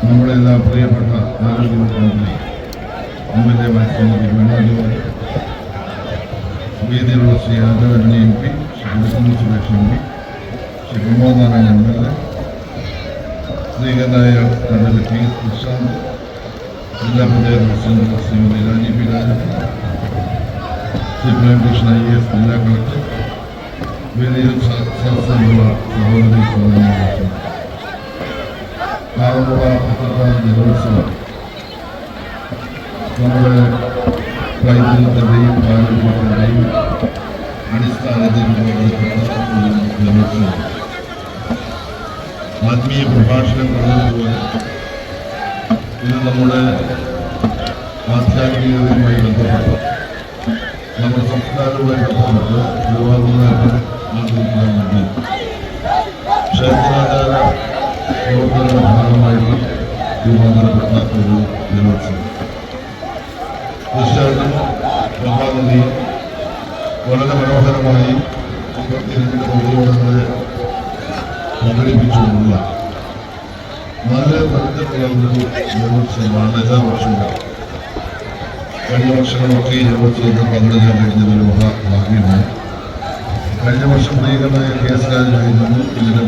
നമ്മുടെ എല്ലാ പ്രിയപ്പെട്ട ആരോഗ്യമന്ത്രി എം എൽ എ മനസ്സിലാക്കി അതുപോലെ വേദിയിലുള്ള Shri ആദരണി M P Shri Vishnu Suresh M P Shri Pramod Narayanan M L A സ്ത്രീകനായ Kannur P S Prashanth ജില്ലാ panchayat president Shrimati Rajeev P Rajan Shri Premkrishna I S ജില്ലാ collector വേദിയിൽ സദസ്സുള്ള സഹോദരി സഹോദരന്മാരെ ആറന്മുള പത്രക്കാർ ജലോത്സവം നമ്മുടെ പൈതൃകത്തിന്റെയും പാരമ്പര്യത്തിന്റെയും അടിസ്ഥാനത്തിൽ ജലോത്സവം ആത്മീയ പ്രഭാഷണം പറഞ്ഞതുപോലെ ഇത് നമ്മുടെ ആധ്യാത്മികതയുമായി ബന്ധപ്പെട്ട്. നമ്മുടെ സംസ്കാരവുമായി ബന്ധപ്പെട്ട് യുവാക്കളെ ആചരിക്കാൻ വേണ്ടി ക്ഷേത്രാചാര പ്രവർത്തനങ്ങളുടെ ഭാഗമായിട്ട് രൂപാന്തരപ്പെട്ട ഒരു ദിനോത്സവം തീർച്ചയായിട്ടും മഹാനദി വളരെ മനോഹരമായി ഇരുപത്തിരണ്ട് പൊതുയോടങ്ങളെ പങ്കെടുപ്പിച്ചുകൊണ്ടുള്ള നല്ല തരത്തിലുള്ള ഒരു ദിനോത്സവമാണ് എല്ലാ വർഷവും കഴിഞ്ഞ വർഷങ്ങളൊക്കെ ഈ ദിനോത്സവത്തിൽ പങ്കെടുക്കാൻ കഴിഞ്ഞതൊരു മഹാഭാഗ്യമാണ് കഴിഞ്ഞ വർഷം പ്രിയകരനായ കെ എസ് രാജനായിരുന്നു ഇതിന്